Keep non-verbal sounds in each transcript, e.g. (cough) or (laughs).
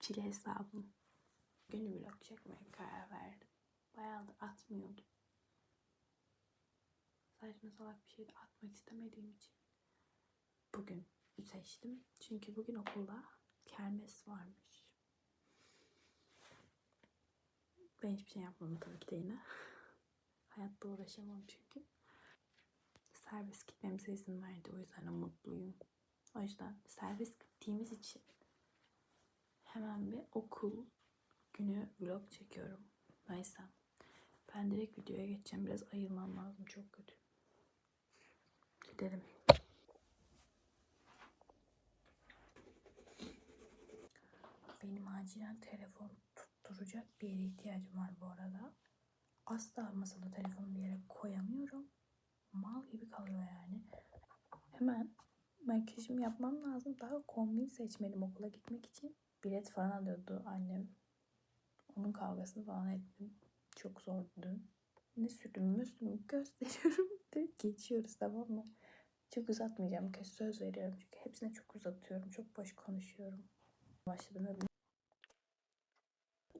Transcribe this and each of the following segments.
takipçili hesabım. Günü vlog çekmeye karar verdim. Bayağıdır atmıyordum. Saçma salak bir şey de atmak istemediğim için. Bugün seçtim. Çünkü bugün okulda kermes varmış. Ben hiçbir şey yapmadım tabii ki de yine. (laughs) Hayatta uğraşamam çünkü serbest gitmemize izin verdi. O yüzden de mutluyum. O yüzden serbest gittiğimiz için hemen bir okul günü vlog çekiyorum. Neyse. Ben direkt videoya geçeceğim. Biraz ayılmam lazım. Çok kötü. Gidelim. Benim acilen telefon tutturacak bir yere ihtiyacım var bu arada. Asla masada telefonu bir yere koyamıyorum mal gibi kalıyor yani. Hemen makyajımı yapmam lazım. Daha kombin seçmedim okula gitmek için. Bilet falan alıyordu annem. Onun kavgasını falan ettim. Çok zordu dün. Ne sürdüm müslümü gösteriyorum. (laughs) Direkt geçiyoruz tamam mı? Çok uzatmayacağım. Kez söz veriyorum. Çünkü hepsine çok uzatıyorum. Çok boş konuşuyorum. Başladım öyle.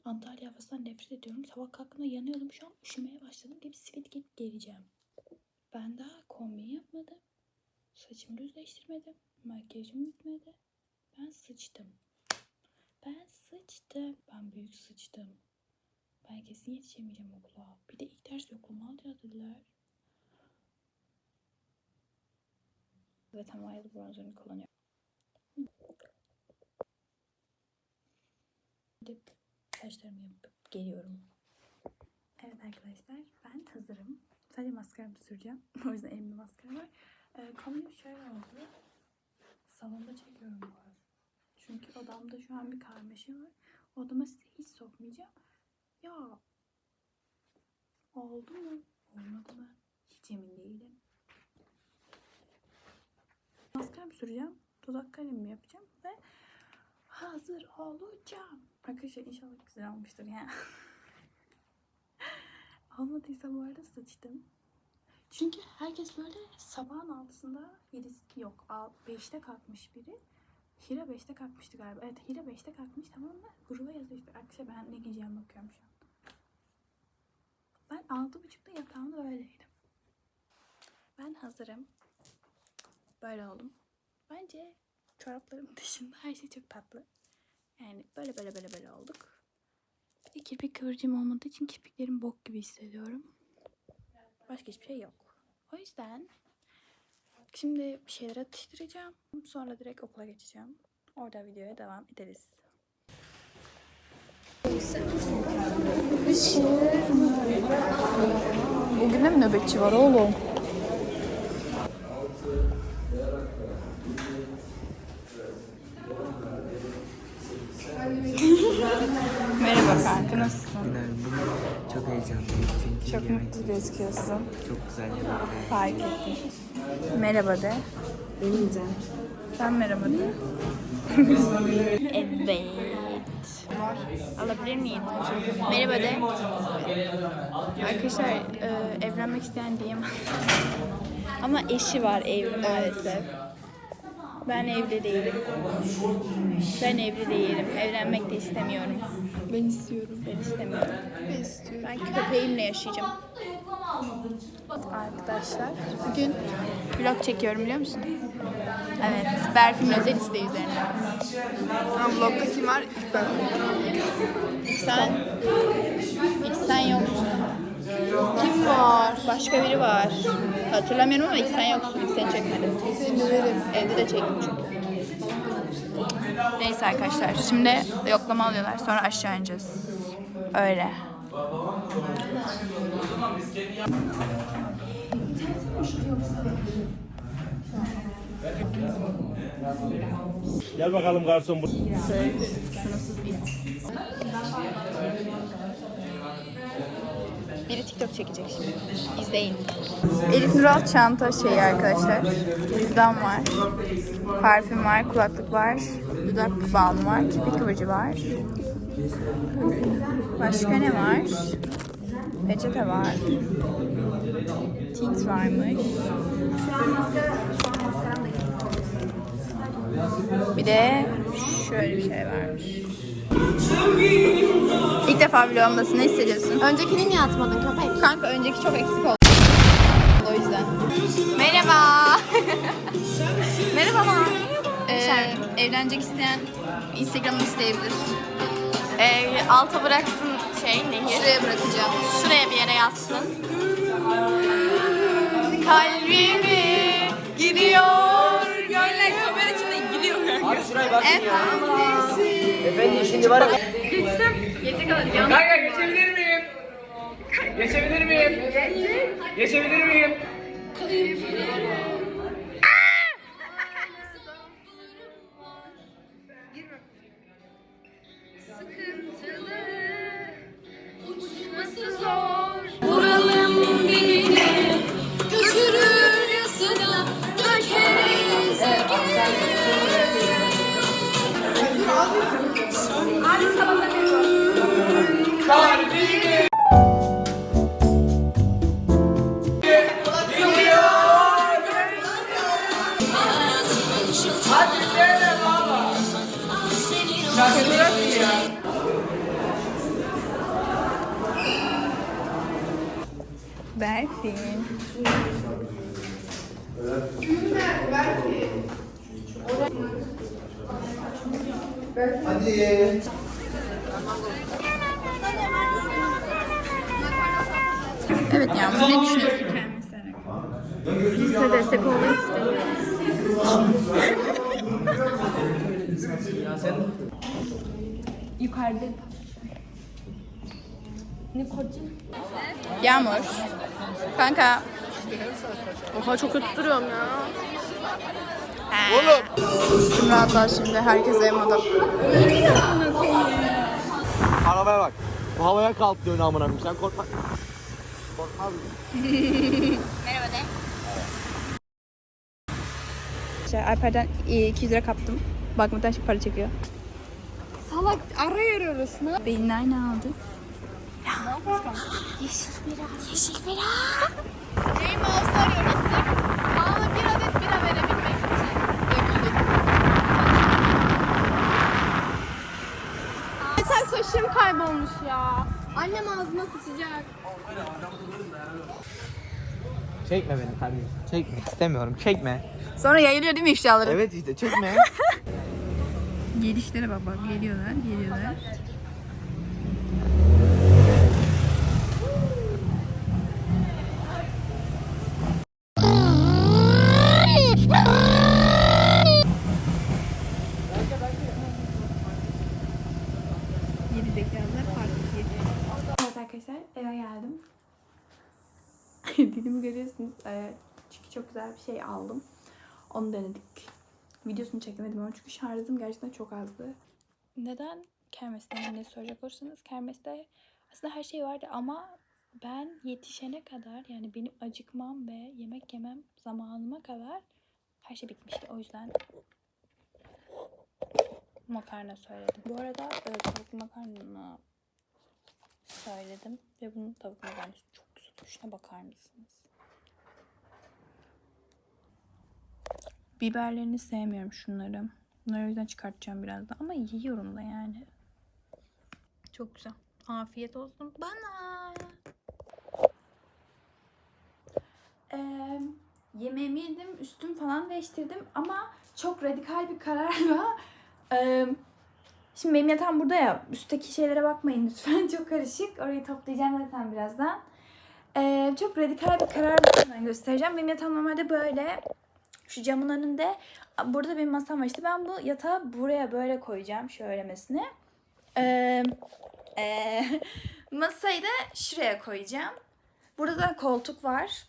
Antalya havasından nefret ediyorum. Sabah kalktığımda yanıyordum. Şu an üşümeye başladım. Gibi sivit giyip geleceğim. Ben daha kombin yapmadım. Saçımı düzleştirmedim. Makyajım bitmedi. Ben sıçtım. Ben sıçtım. Ben büyük sıçtım. Ben kesin yetişemeyeceğim okula. Bir de ilk ders yoklama alacağız dediler. Zaten mayalı bronzerını kullanıyorum. Gidip saçlarımı yapıp geliyorum. Evet arkadaşlar ben hazırım. Sadece maskaramı süreceğim. (laughs) o yüzden elimde maskara var. Ee, kombim şöyle oldu. Salonda çekiyorum bu arada. Çünkü odamda şu an bir karmaşa var. Odama size hiç sokmayacağım. Ya oldu mu? Olmadı mı? Hiç emin değilim. Maskaramı süreceğim. Dudak kalemimi yapacağım ve hazır olacağım. Arkadaşlar inşallah güzel olmuştur ya. (laughs) Olmadıysa bu arada sıçtım. Çünkü herkes böyle sabahın altısında 7 yok 5'te kalkmış biri. Hira 5'te kalkmıştı galiba. Evet Hira 5'te kalkmış tamam mı? Gruba yazıyor işte. Arkadaşlar ben ne giyeceğim bakıyorum şu an. Ben 6.30'da yatağımda öyleydim. Ben hazırım. Böyle oldum. Bence çoraplarım (laughs) dışında her şey çok tatlı. Yani böyle böyle böyle böyle olduk. Bir kirpik kıvırcığım olmadığı için kirpiklerim bok gibi hissediyorum. Başka hiçbir şey yok. O yüzden şimdi bir şeyler atıştıracağım. Sonra direkt okula geçeceğim. Orada videoya devam ederiz. Bugün de mi nöbetçi var oğlum? Merhaba kanka nasılsın? Günaydın. Bugün çok heyecanlıyım çünkü Çok yemek mutlu gözüküyorsun. çok güzel yemekler. Fark ettim. Merhaba de. Benim Sen merhaba de. (laughs) evet. Alabilir miyim? Merhaba de. Arkadaşlar e, evlenmek isteyen diyemem. (laughs) Ama eşi var evli maalesef. Ben evli değilim. Ben evli değilim. Evlenmek de istemiyorum. Ben istiyorum. Ben istemiyorum. Ben istiyorum. Ben köpeğimle yaşayacağım. Arkadaşlar bugün vlog çekiyorum biliyor musun? Evet. Berfin özel isteği üzerine. Tamam vlogda kim var? İlk ben. Sen sen yoksun. Kim var? Başka biri var. Hatırlamıyorum ama ilk sen yoksun. İlk seni çekmedim. Seni döverim. Evde de çektim çünkü. Neyse arkadaşlar. Şimdi yoklama alıyorlar. Sonra aşağı ineceğiz. Öyle. Gel bakalım garson. bir. Biri TikTok çekecek şimdi. İzleyin. Elif Nural çanta şeyi arkadaşlar. Cüzdan var. Parfüm var, kulaklık var. Dudak balmı var, kirpik kıvırcı var. Başka ne var? Peçete var. Tint varmış. Bir de şöyle bir şey varmış. İlk defa vlogumdasın. Ne hissediyorsun? Öncekini niye atmadın köpek? Kanka önceki çok eksik oldu. O yüzden. Merhaba. (laughs) Merhaba. Ee, evlenecek isteyen Instagram'ını isteyebilir. Ee, alta bıraksın şey nehir. Şuraya bırakacağım. Şuraya bir yere yazsın. Kalbimi gidiyor. Gönle kamera içinde gidiyor. Abi şuraya bakın ya. Efendim. Şimdi var ya. Kanka geçebilir miyim? Geçebilir miyim? Geçebilir miyim? Vuralım Evet Yağmur ne düşünüyorsun kendisine? Lise destek olmak istemiyoruz. Yağmur. Kanka. Oha çok kötü duruyorum ya. Oğlum. Üstüm rahatlar şimdi. Herkes emoda. Arabaya bak. Bu havaya kalktı önü amına. Sen korkma. (laughs) Merhaba de. Şey, Alper'den e, 200 lira kaptım. Bakmadan şimdi para çekiyor. Salak ara yarıyoruz. Ne? Beynini aynı aldı. Game Mouse arıyoruz. Bana bir adet bira verebilmek için. Sen kaşığım kaybolmuş ya. Annem ağzıma sıçacak. Çekme beni kardeşim. Çekme. İstemiyorum. Çekme. Sonra yayılıyor değil mi ifşaları? Evet işte çekme. (laughs) Gelişlere bak bak geliyorlar geliyorlar. Yedi zekalılar farklı. Evet arkadaşlar eve geldim. (laughs) Dilimi görüyorsunuz. Ee, çünkü çok güzel bir şey aldım. Onu denedik. Videosunu çekemedim ama çünkü şarjım gerçekten çok azdı. Neden kermesten ne soracak olursanız kermeste aslında her şey vardı ama ben yetişene kadar yani benim acıkmam ve yemek yemem zamanıma kadar her şey bitmişti. O yüzden makarna söyledim. Bu arada e, tavuklu makarna söyledim ve bunun tavuk makarnası çok. Şuna bakar mısınız? Biberlerini sevmiyorum şunları. Bunları o yüzden çıkartacağım birazdan ama yiyorum da yani. Çok güzel. Afiyet olsun bana. Ee, yemeğimi yedim, üstüm falan değiştirdim ama çok radikal bir kararla ee, Şimdi benim yatağım burada ya. Üstteki şeylere bakmayın lütfen. (laughs) Çok karışık. Orayı toplayacağım zaten birazdan. Ee, çok radikal bir karar ben göstereceğim. Benim yatağım normalde böyle. Şu camın önünde. Burada benim masam var. İşte ben bu yatağı buraya böyle koyacağım. Şöylemesine. Ee, ee, (laughs) masayı da şuraya koyacağım. Burada da koltuk var.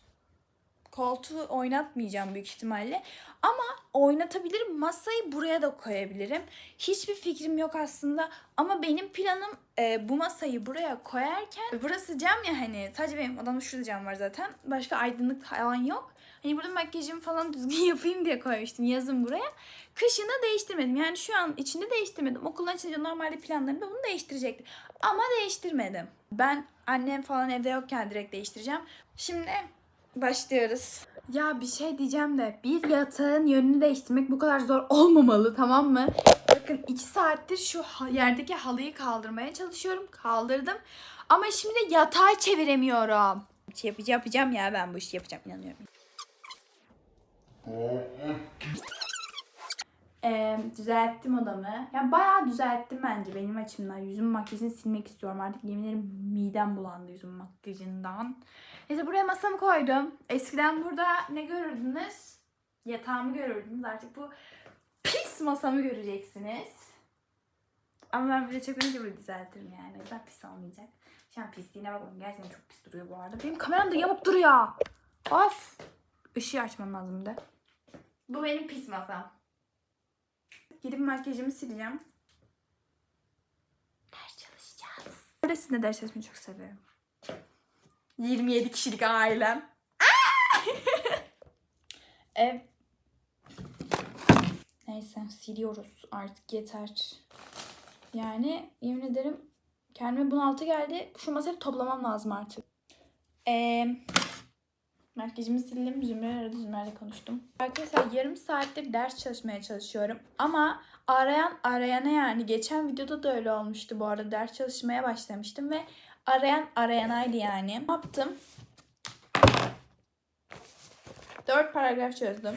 Koltuğu oynatmayacağım büyük ihtimalle. Ama oynatabilirim. Masayı buraya da koyabilirim. Hiçbir fikrim yok aslında. Ama benim planım e, bu masayı buraya koyarken burası cam ya hani sadece benim odamda şurada cam var zaten. Başka aydınlık falan yok. Hani burada makyajımı falan (laughs) düzgün yapayım diye koymuştum yazın buraya. Kışını değiştirmedim. Yani şu an içinde değiştirmedim. Okuldan çıkınca normalde planlarımda bunu değiştirecektim. Ama değiştirmedim. Ben annem falan evde yokken direkt değiştireceğim. Şimdi başlıyoruz. Ya bir şey diyeceğim de bir yatağın yönünü değiştirmek bu kadar zor (laughs) olmamalı tamam mı? Bakın iki saattir şu yerdeki halıyı kaldırmaya çalışıyorum. Kaldırdım. Ama şimdi yatağı çeviremiyorum. Yapacağım, yapacağım ya ben bu işi yapacağım inanıyorum. Ee, düzelttim odamı. Yani bayağı düzelttim bence benim açımdan. Yüzüm makyajını silmek istiyorum artık. Yemin ederim midem bulandı yüzüm makyajından. Neyse buraya masamı koydum. Eskiden burada ne görürdünüz? Yatağımı görürdünüz. Artık bu pis masamı göreceksiniz. Ama ben böyle çekince böyle düzeltirim yani. O pis olmayacak. Şu an pisliğine bakın. Gerçekten çok pis duruyor bu arada. Benim kameram da yamuk duruyor. Of. Işığı açmam lazım de. Bu benim pis masam. Gidip makyajımı sileceğim. Ders çalışacağız. Burada sizinle ders çalışmayı çok seviyorum. 27 kişilik ailem. Ev. Neyse siliyoruz artık yeter. Yani yemin ederim kendime bunaltı geldi. Şu masayı toplamam lazım artık. Eee Makyajımı sildim. Zümre aradı. Zümre'yle konuştum. Arkadaşlar yarım saattir ders çalışmaya çalışıyorum. Ama arayan arayana yani. Geçen videoda da öyle olmuştu bu arada. Ders çalışmaya başlamıştım ve arayan arayanaydı yani. Ne yaptım? Dört paragraf çözdüm.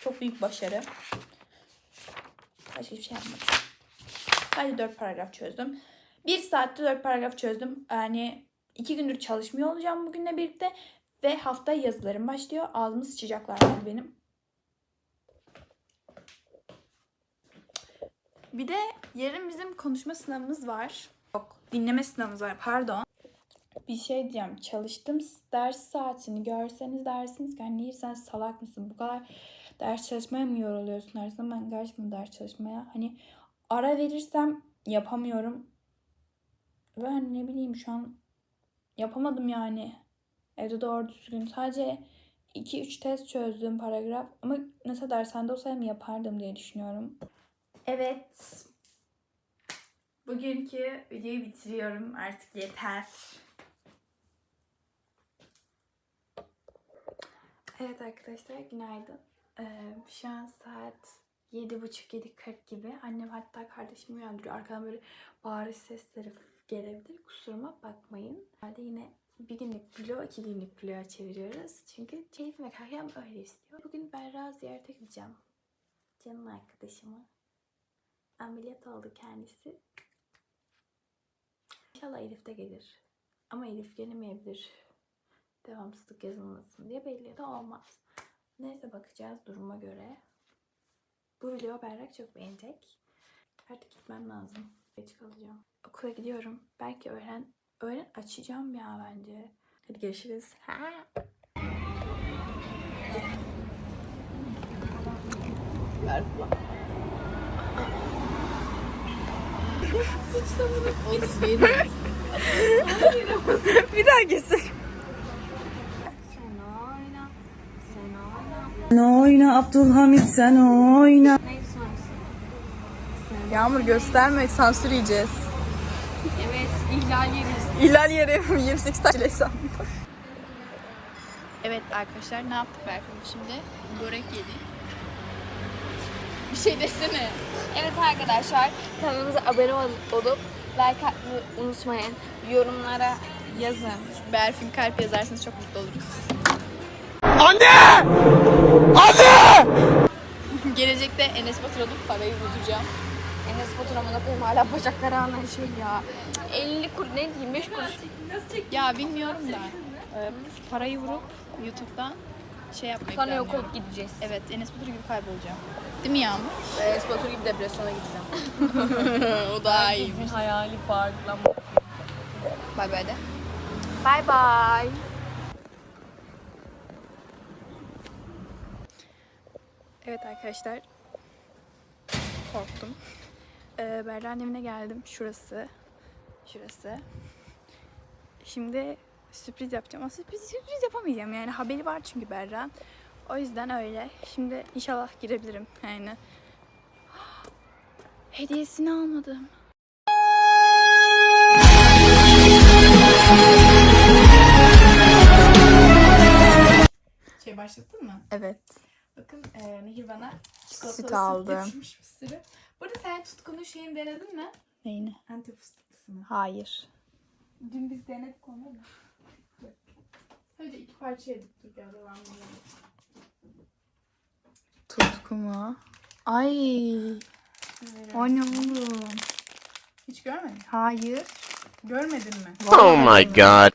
Çok büyük başarı. Başka hiçbir şey yapmadım. Sadece dört paragraf çözdüm. Bir saatte dört paragraf çözdüm. Yani iki gündür çalışmıyor olacağım bugünle birlikte. Ve hafta yazılarım başlıyor. Ağzımı sıçacaklar yani benim. Bir de yarın bizim konuşma sınavımız var. Dinleme sınavımız var pardon. Bir şey diyeceğim. Çalıştım ders saatini görseniz dersiniz ki hani sen salak mısın? Bu kadar ders çalışmaya mı yoruluyorsun dersin? Ben gerçekten ders çalışmaya hani ara verirsem yapamıyorum. Ve hani ne bileyim şu an yapamadım yani. Evde doğru düzgün sadece 2-3 test çözdüğüm paragraf ama mesela dershanede olsaydım yapardım diye düşünüyorum. Evet. Bugünkü videoyu bitiriyorum. Artık yeter. Evet arkadaşlar günaydın. Ee, şu an saat 7.30-7.40 gibi. Annem hatta kardeşimi uyandırıyor. Arkadan böyle bağırış sesleri gelebilir. Kusuruma bakmayın. Herhalde yine bir günlük vlog, iki günlük vlog'a çeviriyoruz. Çünkü keyfim ve kahyam öyle istiyor. Bugün Berra ziyarete gideceğim. Canım arkadaşımı. Ameliyat oldu kendisi. İnşallah Elif de gelir. Ama Elif gelemeyebilir. Devamsızlık yazılmasın diye belli de olmaz. Neyse bakacağız duruma göre. Bu video Berrak çok beğenecek. Artık gitmem lazım. Geç kalacağım. Okula gidiyorum. Belki öğlen öğlen açacağım ya bence. Hadi görüşürüz. Ha. Bir daha gitsin. Sen oyna Abdülhamit sen oyna. Yağmur gösterme sansür yiyeceğiz. Evet, ihlal yeriz. İhlal yeri (laughs) 28 tane hesap. Evet arkadaşlar ne yaptık Berkun şimdi? Börek yedik. Bir şey desene. Evet arkadaşlar, kanalımıza abone ol- olup like atmayı unutmayın. Yorumlara yazın. Berfin kalp yazarsanız çok mutlu oluruz. Anne! Anne! (laughs) Gelecekte Enes Batur'a parayı bulacağım. Enes Batur amına koyayım hala bacakları anan şey ya. 50 kuruş ne 25 kuruş. Ya bilmiyorum da. e, parayı vurup YouTube'dan şey yapmayı Sonra yok olup gideceğiz. Evet Enes Batur gibi kaybolacağım. Değil mi Yağmur? Enes Batur gibi depresyona gideceğim. (laughs) o daha iyiymiş. Hayali farklı. Bay bay de. Bye bye. Evet arkadaşlar. Korktum. Ee, Berra'nın evine geldim. Şurası. Şurası. Şimdi sürpriz yapacağım. Ama sürpriz, sürpriz yapamayacağım. Yani haberi var çünkü Berra'nın. O yüzden öyle. Şimdi inşallah girebilirim. Yani. (gasps) Hediyesini almadım. Şey başlattın mı? Evet. Bakın e, Nehir bana çikolatalı Süt aldım. getirmiş bir sürü. Burada sen tutkunun şeyini denedin mi? Neyini? Antep fıstıklısını. Hayır. Dün biz denedik onu da. Sadece iki parça yedik. Dur gel devam edelim. Tutku mu? Ay. O ne oğlum? Hiç görmedin. Hayır. Görmedin mi? Oh my god.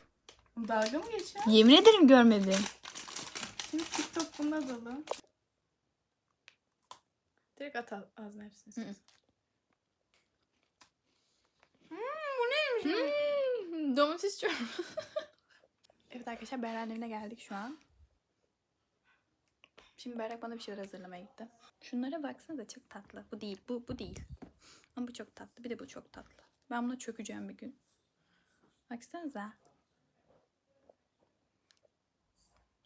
Dalga mı geçiyor? Yemin ederim görmedim. Şimdi TikTok bunda dolu. Direkt at ağ- ağzına hepsini. istiyorsan. Hmm, domates çorbası. (laughs) evet arkadaşlar Berra'nın evine geldik şu an. Şimdi Berrak bana bir şeyler hazırlamaya gitti. Şunlara baksanıza çok tatlı. Bu değil, bu bu değil. Ama bu çok tatlı. Bir de bu çok tatlı. Ben buna çökeceğim bir gün. Baksanıza.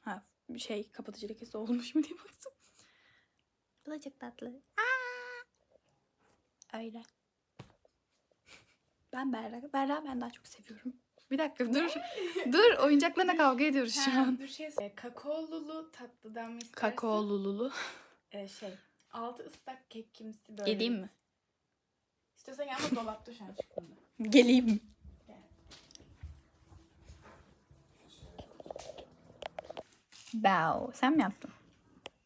Ha, bir şey kapatıcı lekesi olmuş mu diye baktım. Bu da çok tatlı. Aa! Öyle. Ben Berra. Berra ben daha çok seviyorum. Bir dakika dur. (laughs) dur oyuncaklarına kavga ediyoruz şu Ha, an. dur şey e, kakaolulu tatlıdan mı istersin? Kakaolulu. E, şey altı ıslak kek kimsi böyle. Geleyim mi? İstiyorsan gel ama (laughs) dolapta şu an çıktığında. Geleyim mi? Bow. Sen mi yaptın?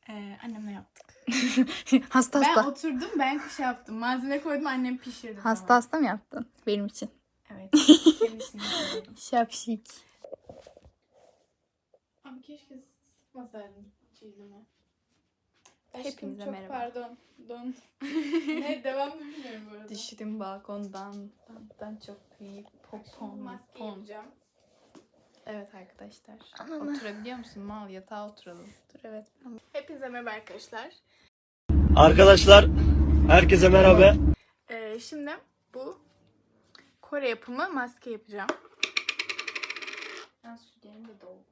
Ee, annemle yaptık. (laughs) hasta Ben hasta. oturdum ben şey yaptım. Malzeme koydum annem pişirdi. Hasta hasta mı yaptın? Benim için. Evet. (laughs) Şapşik. Ama keşke sıkmasaydın çizimi. Hepinize çok merhaba. pardon. Don. (laughs) ne devam bilmiyorum bu arada. Düştüm balkondan. Dandan çok iyi. Şimdi Popon. maske pon. yapacağım. Evet arkadaşlar. Ananı. Oturabiliyor musun? Mal yatağa oturalım. Dur evet. Hepinize merhaba arkadaşlar. Arkadaşlar herkese merhaba. Ee, şimdi bu Kore yapımı maske yapacağım. Ben sütlerini de doldu.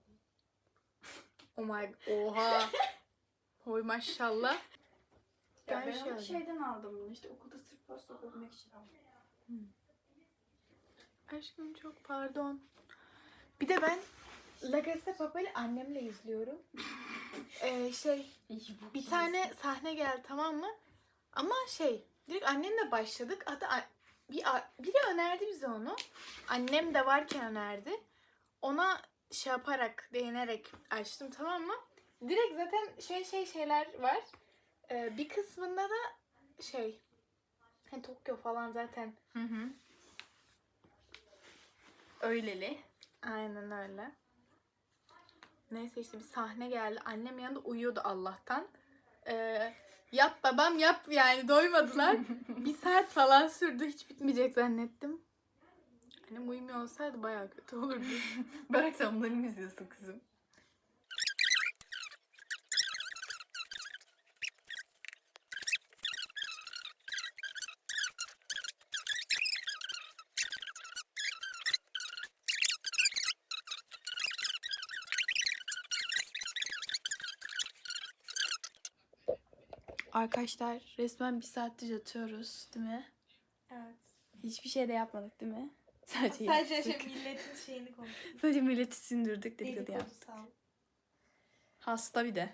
(laughs) Oh my oha. (laughs) Hoy maşallah. Ben, Ben ben şey onu aldım. şeyden aldım bunu. İşte okulda sırf pasta yapabilmek için aldım. Aşkım çok pardon. Bir de ben La Casa Papel'i annemle izliyorum. (laughs) Ee, şey bir tane sahne geldi tamam mı? Ama şey direkt annemle başladık. Hatta bir biri önerdi bize onu. Annem de varken önerdi. Ona şey yaparak, değinerek açtım tamam mı? Direkt zaten şey şey şeyler var. Ee, bir kısmında da şey hani Tokyo falan zaten Hı hı. Öyleli. Aynen öyle. Neyse işte bir sahne geldi. Annem yanında uyuyordu Allah'tan. Ee, yap babam yap yani doymadılar. (laughs) bir saat falan sürdü. Hiç bitmeyecek zannettim. Annem uyumuyor olsaydı bayağı kötü olurdu. Bırak sen bunları mı izliyorsun kızım? Arkadaşlar resmen bir saattir yatıyoruz değil mi? evet. Hiçbir şey de yapmadık değil mi? (laughs) Sadece, Sadece şey milletin şeyini konuştuk. Sadece milleti sindirdik dedikodu yaptık. Hasta bir de.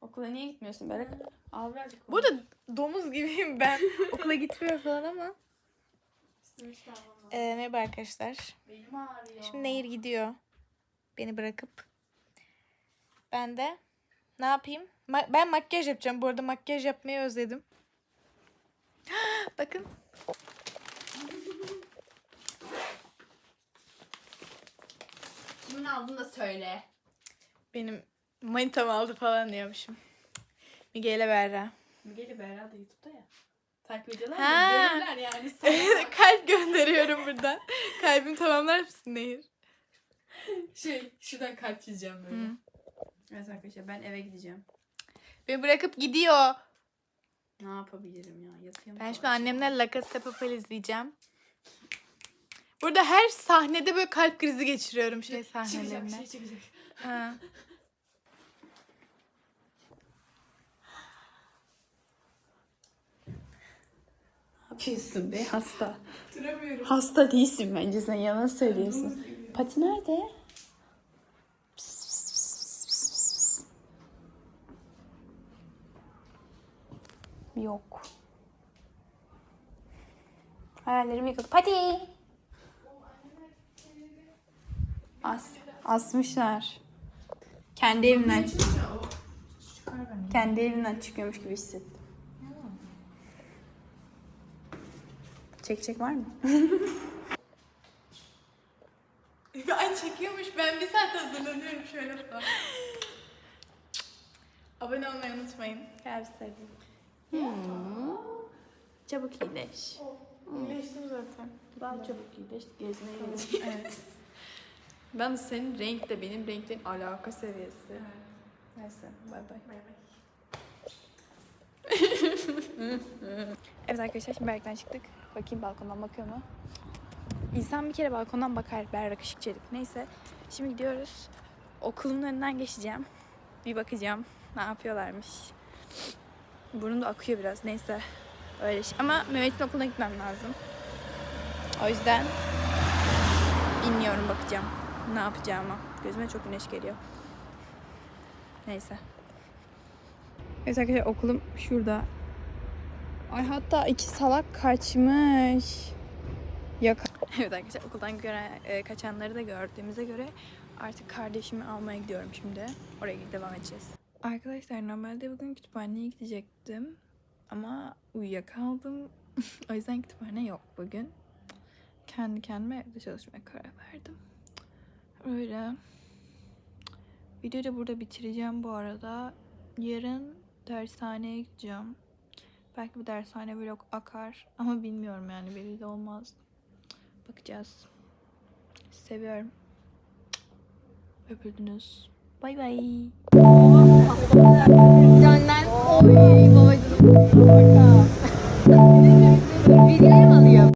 Okula niye gitmiyorsun Berek? Al birazcık. Burada domuz gibiyim ben. (laughs) Okula gitmiyor falan ama. Ee, merhaba arkadaşlar. Benim ağrıyor. Şimdi Nehir gidiyor. Beni bırakıp. Ben de ne yapayım? Ma- ben makyaj yapacağım. Bu arada makyaj yapmayı özledim. (gasps) Bakın. Kimin aldığını da söyle. Benim manitam aldı falan diyormuşum. Miguel'e Berra. Miguel'i Berra da YouTube'da ya. Takip ediyorlar Ha. ya. Görürler yani. (laughs) Kalp gönderiyorum buradan. Kalbim tamamlar mısın Nehir? şey şuradan kalp çizeceğim böyle. Hı. Evet arkadaşlar ben eve gideceğim. Beni bırakıp gidiyor. Ne yapabilirim ya? Yatayım. Ben şimdi annemle La Casa de Papel izleyeceğim. Burada her sahnede böyle kalp krizi geçiriyorum şey sahnelerine. Ha. yapıyorsun be hasta? Hasta değilsin bence sen yalan söylüyorsun. Pati nerede? Yok. Hayallerim yıkıldı. Pati! As, asmışlar. Kendi evinden Kendi evinden çıkıyormuş gibi hissettim. Çekecek var mı? (laughs) Ay çekiyormuş. Ben bir saat hazırlanıyorum şöyle falan. Abone olmayı unutmayın. Kalp sevdim. Çabuk iyileş. İyileştim zaten. Daha çabuk iyileş. Gezmeye gidelim. Evet. (laughs) Ben senin renk de benim renklerin alaka seviyesi. Neyse bay bay. (laughs) Evet arkadaşlar şimdi Berk'ten çıktık. Bakayım balkondan bakıyor mu? İnsan bir kere balkondan bakar Berrak Işıkçelik. Neyse şimdi gidiyoruz. Okulumun önünden geçeceğim. Bir bakacağım ne yapıyorlarmış. Burnum da akıyor biraz neyse. Öyle şey. Ama Mehmet'in okuluna gitmem lazım. O yüzden bilmiyorum bakacağım. Ne yapacağımı. Gözüme çok güneş geliyor. Neyse. Evet arkadaşlar okulum şurada. Ay hatta iki salak kaçmış. Ya (laughs) evet arkadaşlar okuldan göre e, kaçanları da gördüğümüze göre artık kardeşimi almaya gidiyorum şimdi. Oraya devam edeceğiz. Arkadaşlar normalde bugün kütüphaneye gidecektim. Ama uyuyakaldım. (laughs) o yüzden kütüphane yok bugün. Kendi kendime evde çalışmaya karar verdim. Öyle. Videoyu da burada bitireceğim bu arada. Yarın dershaneye gideceğim. Belki bir dershane vlog akar (laughs) ama bilmiyorum yani belli de olmaz. Bakacağız. Seviyorum. Öpüldünüz. Bay bay. Dönden. Oy babacığım. Videoya mı alayım?